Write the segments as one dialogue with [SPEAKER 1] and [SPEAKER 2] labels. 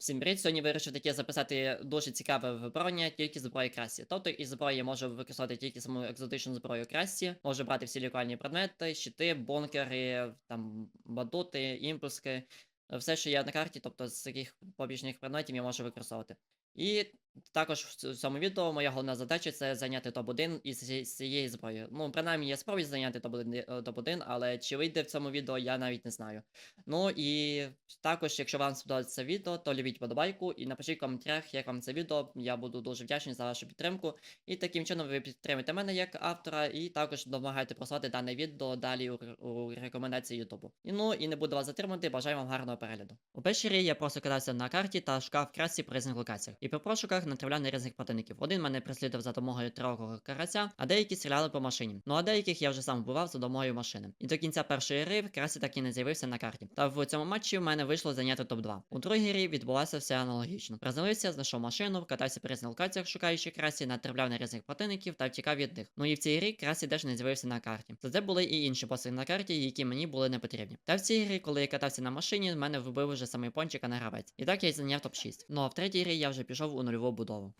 [SPEAKER 1] Всім привіт! Сьогодні вирішив таке записати дуже цікаве випробування тільки зброї красі. Тобто із зброї можу використовувати тільки саму екзотичну зброю красі, можу брати всі лікувальні предмети, щити, бонкери, там бадути, імпульски, все, що є на карті, тобто з таких побічних предметів я можу використовувати. І також в цьому відео моя головна задача це зайняти топ-1 із цієї- зброї. Ну, принаймні, я спробую зайняти топ-1, е, топ-1, але чи вийде в цьому відео, я навіть не знаю. Ну і також, якщо вам сподобається це відео, то любіть подобайку і напишіть в коментарях, як вам це відео. Я буду дуже вдячний за вашу підтримку. І таким чином ви підтримуєте мене як автора, і також допомагаєте просувати дане відео далі у, у рекомендації Ютубу. І ну і не буду вас затримувати, бажаю вам гарного перегляду. У першій я просто кидався на карті та шукав красі різних локаціях. І при пошуках натрапляв на різних противників. Один мене преслідував за допомогою тривогого карася, а деякі стріляли по машині. Ну а деяких я вже сам вбивав за допомогою машини. І до кінця першої гри красі так і не з'явився на карті. Та в цьому матчі в мене вийшло зайняти топ-2. У другій грі відбулося все аналогічно. Приземлився, знайшов машину, катався по різних локаціях, шукаючи красі, натрапляв на різних противників та втікав від них. Ну і в цій грі красі теж не з'явився на карті. Зате були і інші боси на карті, які мені були не потрібні. Та в цій грі, коли я катався на машині, мене вбив уже самий пончик, а не гравець. І так я й зайняв топ-6. Ну а в третій грі я вже пішов у нульову будову.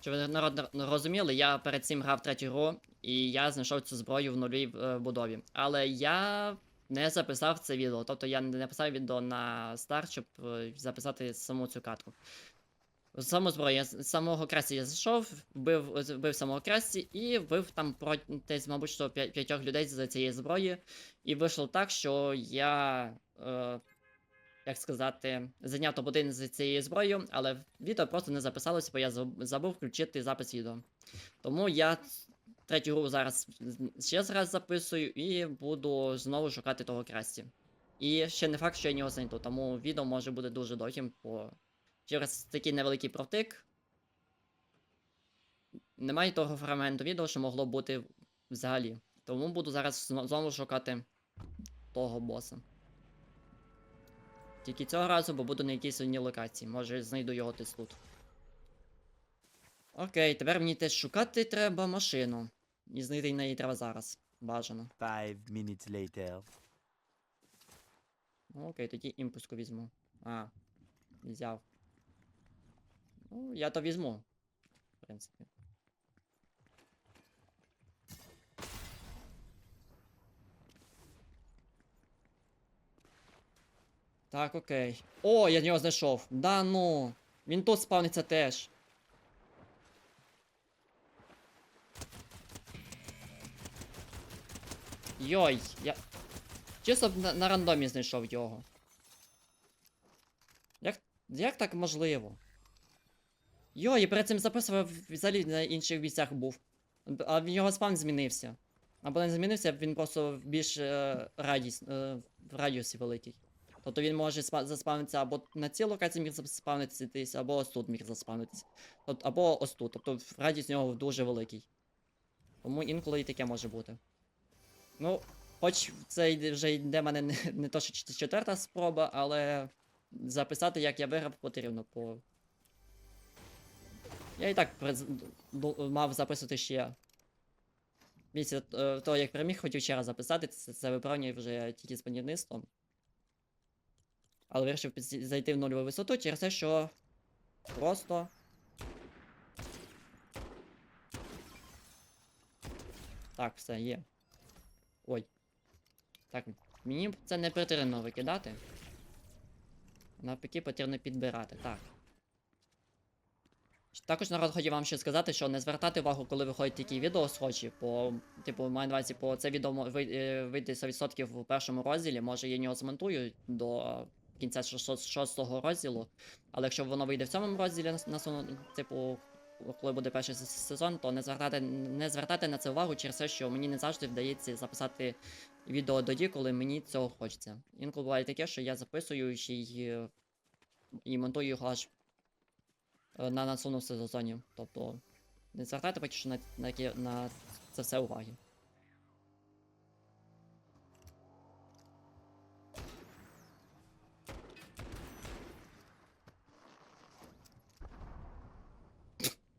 [SPEAKER 1] Щоб ви народ розуміли, я перед цим грав третю гру, і я знайшов цю зброю в нульовій е, будові. Але я не записав це відео. Тобто я не написав відео на старт, щоб е, записати саму цю катку. Саму зброю я з з самого красі я зайшов, вбив, вбив самого красі і вбив там десь, мабуть, що п'ятьох людей за цієї зброї. І вийшло так, що я. Е, як сказати, зайняв топ-1 з цією зброєю, але відео просто не записалося, бо я забув включити запис відео. Тому я третю гру зараз ще раз записую і буду знову шукати того красті. І ще не факт, що я його знайду, тому відео може бути дуже довгим, бо через такий невеликий протик. Немає того фрагменту відео, що могло бути взагалі. Тому буду зараз знову шукати того боса. Тільки цього разу, бо буду на якійсь одній локації. Може знайду його десь тут. Окей, тепер мені теж шукати треба машину. І знайти неї треба зараз. Бажано.
[SPEAKER 2] Five minutes later.
[SPEAKER 1] Ну, окей, тоді імпульску візьму. А, взяв. Ну, я то візьму. В принципі. Так, окей. О, я нього знайшов. Да ну. Він тут спавниться теж. Йой, я. Чисто на, на рандомі знайшов його. Як, як так можливо? Йой, я перед цим записував взагалі на інших місцях був. А в нього спам змінився. Або не змінився, він просто більш е, радіс, е, в радіусі великий. Тобто він може заспавнитися або на цій локації міг заспавнитися, або ось тут міг заспавнитися. Тобто, або ось тут. Тобто радіус нього дуже великий. Тому інколи і таке може бути. Ну, хоч це вже йде мене не, не то, що четверта спроба, але записати, як я виграв, потрібно. По... Я і так приз... мав записувати ще. Після е, того, як переміг, хотів ще раз записати, це, це виправлення вже тільки з будівництвом. Але вирішив зайти в нульову висоту через те, що просто. Так, все, є. Ой. Так, мені це не потрібно викидати. Навпаки, потрібно підбирати. Так. Також народ хотів вам ще сказати, що не звертати увагу, коли виходять такі відео схожі, по, типу, маю на по це відео е, вийде 100% в першому розділі, може я його змонтую до кінця шост- шостого розділу. Але якщо воно вийде в цьому розділі, на, типу, коли буде перший сезон, то не звертати, не звертати на це увагу через те, що мені не завжди вдається записати відео тоді, коли мені цього хочеться. Інколи буває таке, що я записую ще е, і монтую його аж е, на наступному сезоні. Тобто не звертайте поки що на, на, на це все уваги.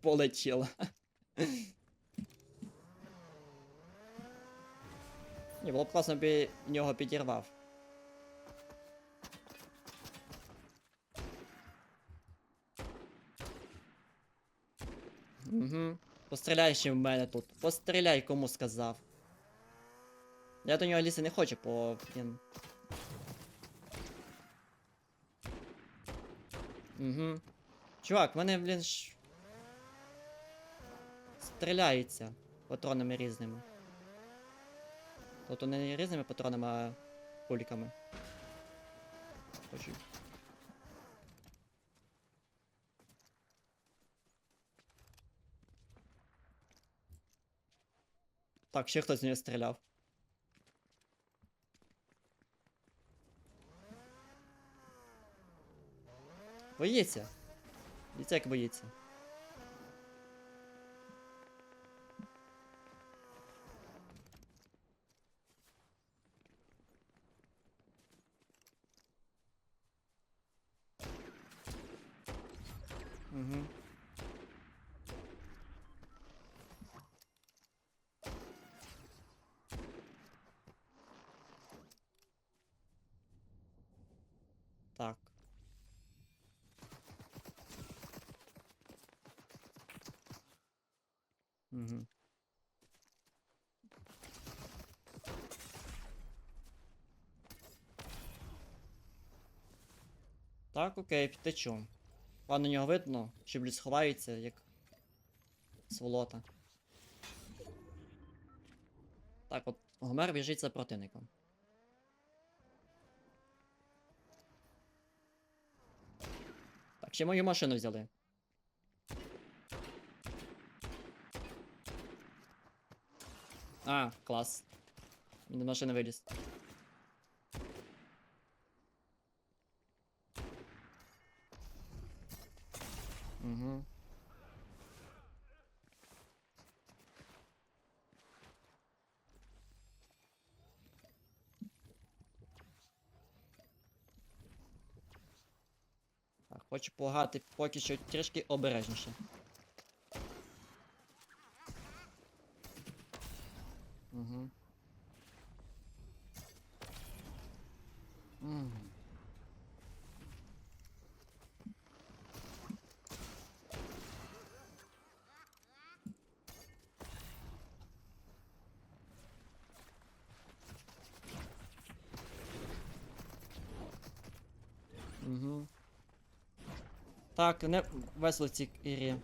[SPEAKER 1] полетіла. Ні, було б класно би нього підірвав. Угу. Постріляй ще в мене тут. Постріляй, кому сказав. Я до нього лізти не хочу, по... блін. Угу. Чувак, в мене, блін, ж... Стріляється патронами різними. Тобто не різними патронами, а кульками. Хочу. Так, ще хтось з нього стріляв. Боїться. Дивіться, як боїться. Угу. Так. Так, окей, втечу. Пан на нього видно, що блін сховається, як сволота. Так, от Гомер біжить за противником. Так, ще мою машину взяли. А, клас. Він з машини виліз. Угу. Так, хочу погати поки що трішки обережніше. Угу. Угу. Так, не весело в цій ірі.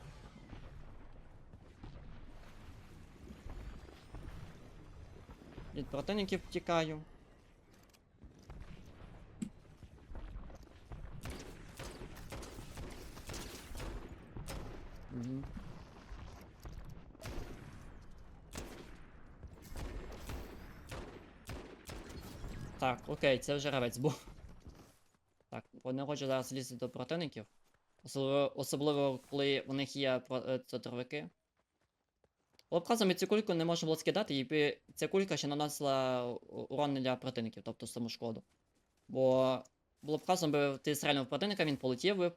[SPEAKER 1] Від противників втікаю. Так, окей, це вже гравець був. Так, не хочу зараз лізти до противників. Особливо, особливо коли у них є про- центровики. Лобказами цю кульку не можна було скидати, і ця кулька ще наносила урон для противників, тобто саму шкоду. Бо лобказом би ти стрельнув противника, він полетів би,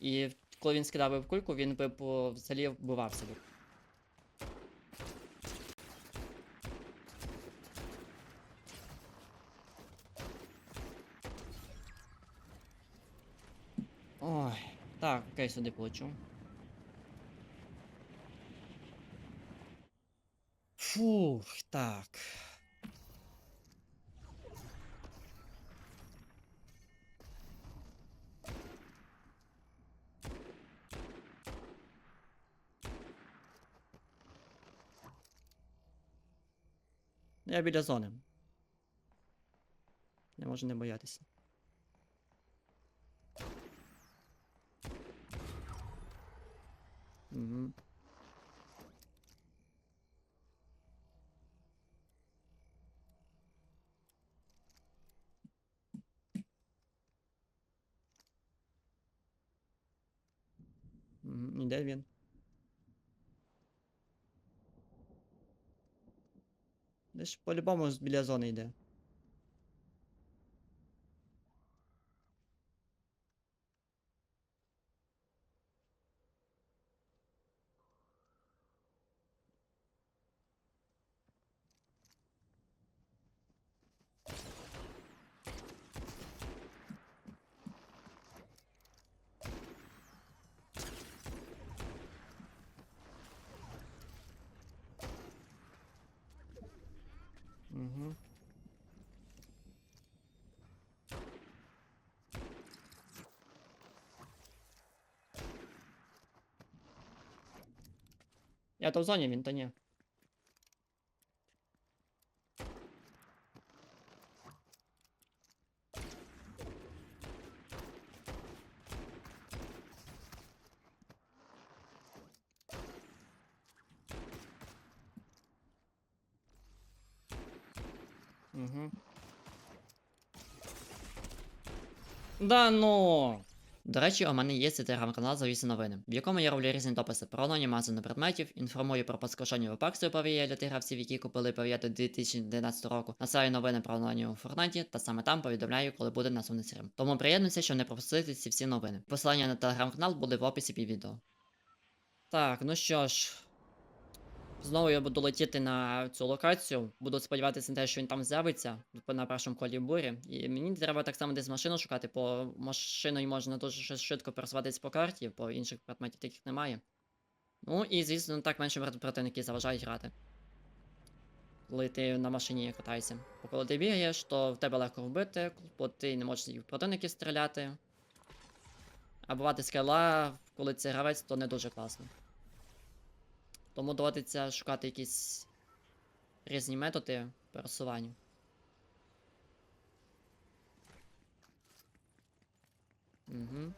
[SPEAKER 1] і коли він скидав би кульку, він би взагалі вбивався би. Ой, так, окей, сюди полечу. Фух, так. Я біля зони. Не можу не боятися. Угу. Десь по-любому з- біля Я то в зоні, він то ні. Угу. Да ну. До речі, у мене є цей телеграм-канал «Завіси новини, в якому я роблю різні дописи про анонімацію предметів, інформую про подскошені випаксію павія для тих гравців, які купили до 2019 року, насилаю новини про аноніму Форнаті, та саме там повідомляю, коли буде наступний стрім. Тому приєднуйся, щоб не пропустити ці всі новини. Посилання на телеграм-канал буде в описі під відео. Так, ну що ж. Знову я буду летіти на цю локацію. Буду сподіватися на те, що він там з'явиться на першому колі бурі. І мені треба так само десь машину шукати, бо машиною можна дуже швидко пересуватись по карті, бо інших предметів таких немає. Ну і звісно, так менше прот- противники заважають грати. Коли ти на машині катаєшся. Бо коли ти бігаєш, то в тебе легко вбити, бо ти не можеш в противників стріляти. А бувати скала, коли це гравець, то не дуже класно. Тому доводиться шукати якісь різні методи пересування. Угу.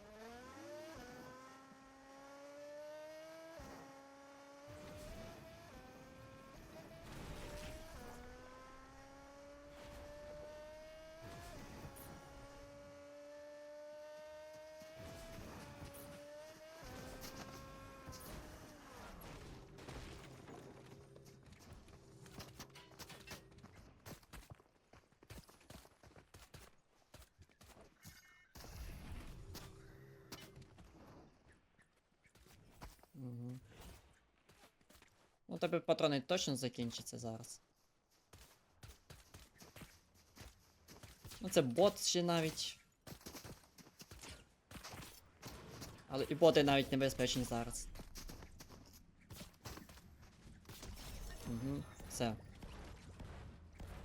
[SPEAKER 1] Тебе патрони точно закінчаться зараз. Ну, це бот ще навіть. Але і боти навіть небезпечні зараз. Угу, все.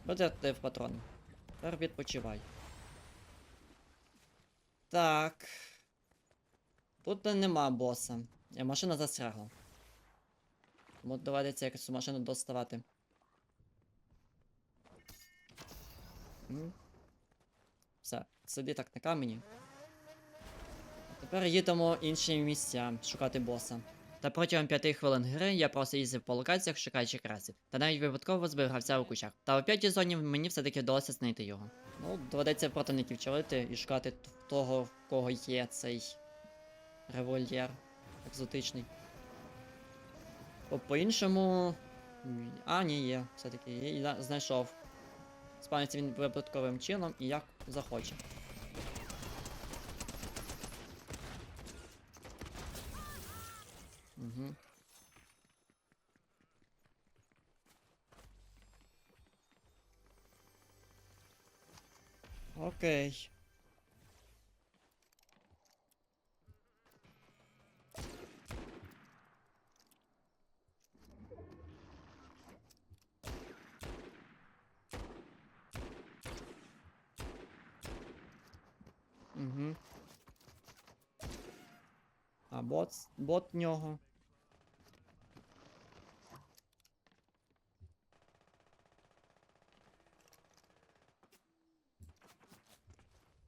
[SPEAKER 1] Витратив патрони. Тепер відпочивай. Так. Тут нема боса. Е, Машина застрягла. Тому доведеться якось цю машину доставати. Все, сиди так на камені. А Тепер їдемо інші місця шукати боса. Та протягом 5 хвилин гри я просто їздив по локаціях, шукаючи красів. Та навіть випадково збив гравця у кущах. Та у п'ятій зоні мені все-таки вдалося знайти його. Ну, доведеться противників чолити і шукати того, в кого є цей револьєр екзотичний. По-іншому. А, ні, є. Все-таки. Я знайшов. Спавниться він випадковим чином і як захоче. Угу. Окей. Угу. А бот, бот нього.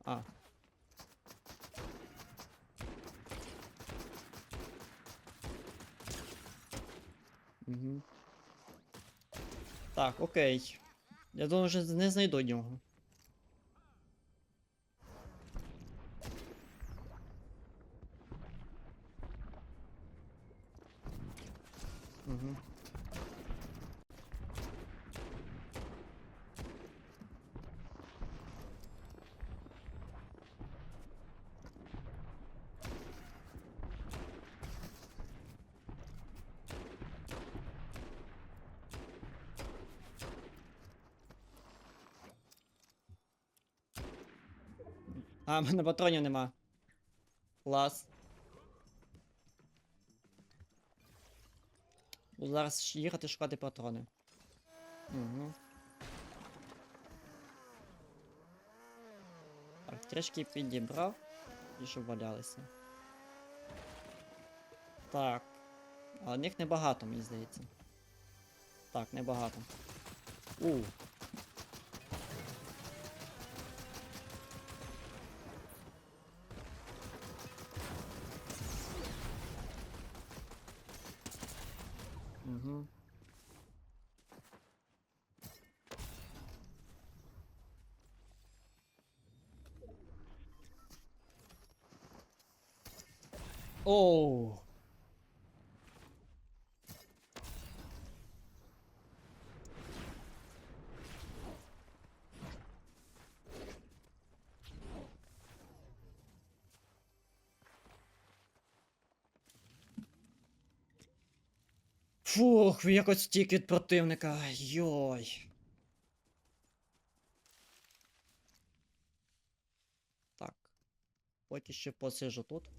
[SPEAKER 1] А. Угу. Так, окей. Я думаю, що не знайду нього. А, в мене патронів нема. Клас. Буду зараз їхати шукати патрони. Угу. Так, трішки підібрав і щоб валялися. Так. Але них небагато, мені здається. Так, небагато. У. Угу. Оу. Фух, якось тік від противника. Йой. Так. Поки ще посижу тут.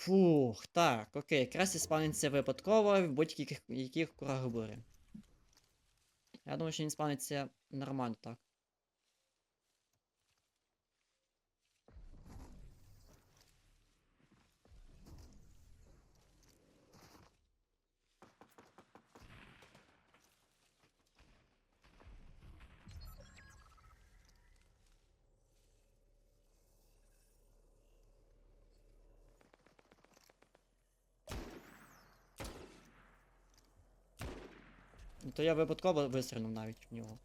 [SPEAKER 1] Фух, так, окей, красі спавниться випадково в будь-яких яких курах бурі. Я думаю, що він спавниться нормально так. То я випадково вистрілив навіть в нього.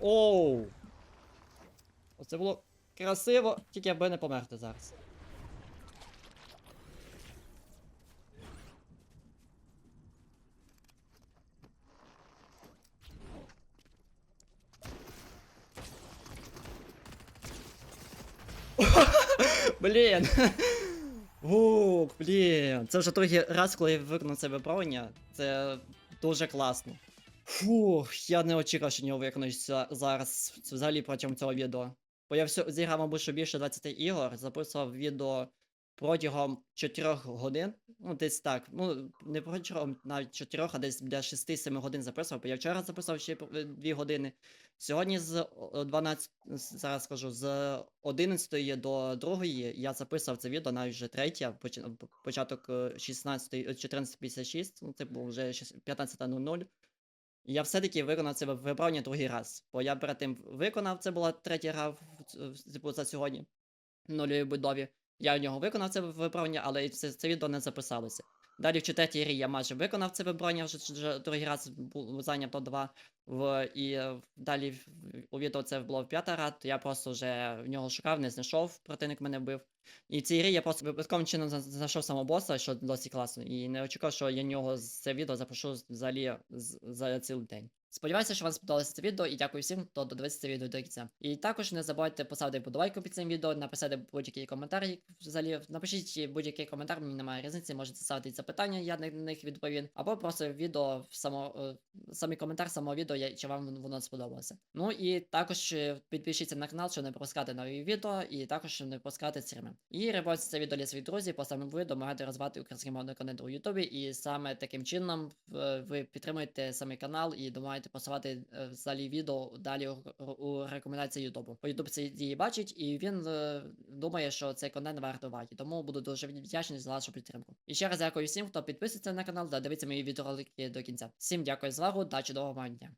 [SPEAKER 1] Оу! Оце було красиво, тільки аби не померти зараз. Блін. Ух, блін. Це вже другий раз, коли я виконав це виправлення. Це дуже класно. Фух, я не очікував, що нього виконується зараз взагалі протягом цього відео. Бо я все зіграв, мабуть, більше 20 ігор, записував відео протягом 4 годин. Ну, десь так. Ну, не протягом навіть 4, а десь для 6-7 годин записував. Бо я вчора записав ще 2 години. Сьогодні з о, 12, з- зараз скажу, з 11 до 2 я записав це відео, навіть вже третє, початок е, 16, е, 14.56, ну це було вже щас 15.00. Я все-таки виконав це виправлення другий раз. Бо я перед тим виконав, це була третя гра в- в- типу, за сьогодні в нульовій будові. Я в нього виконав це виправлення, але це, це відео не записалося. Далі в четвертій грі я майже виконав це виправлення, вже, вже другий раз зайняв то два. В, і е, далі у відео це було в п'ята гра, то я просто вже в нього шукав, не знайшов, противник мене вбив. І в цій грі я просто випадковим чином знайшов самого боса, що досить класно, і не очікував, що я нього з це відео запишу взагалі за цілий день. Сподіваюся, що вам сподобалося це відео, і дякую всім, хто додивився це відео до кінця. І також не забувайте поставити подобайку під цим відео, написати будь-який коментар. Взагалі, напишіть будь-який коментар, мені немає різниці, можете ставити запитання, я на них відповім. Або просто відео само, е, самий коментар самого відео, чи вам воно сподобалося. Ну і також е, підпишіться на канал, щоб не пропускати нові відео, і також щоб не пропускати стріми. І репостіть це відео для своїх друзів, по самим ви допомагати розвивати український мовний контент у Ютубі, і саме таким чином ви підтримуєте самий канал і допомагаєте просувати посилати взагалі відео далі у, рекомендації Ютубу. Ютуб це дії бачить, і він е, думає, що цей контент варто уваги. Тому буду дуже вдячний за вашу підтримку. І ще раз дякую всім, хто підписується на канал та дивиться мої відеоролики до кінця. Всім дякую за увагу та чудового дня.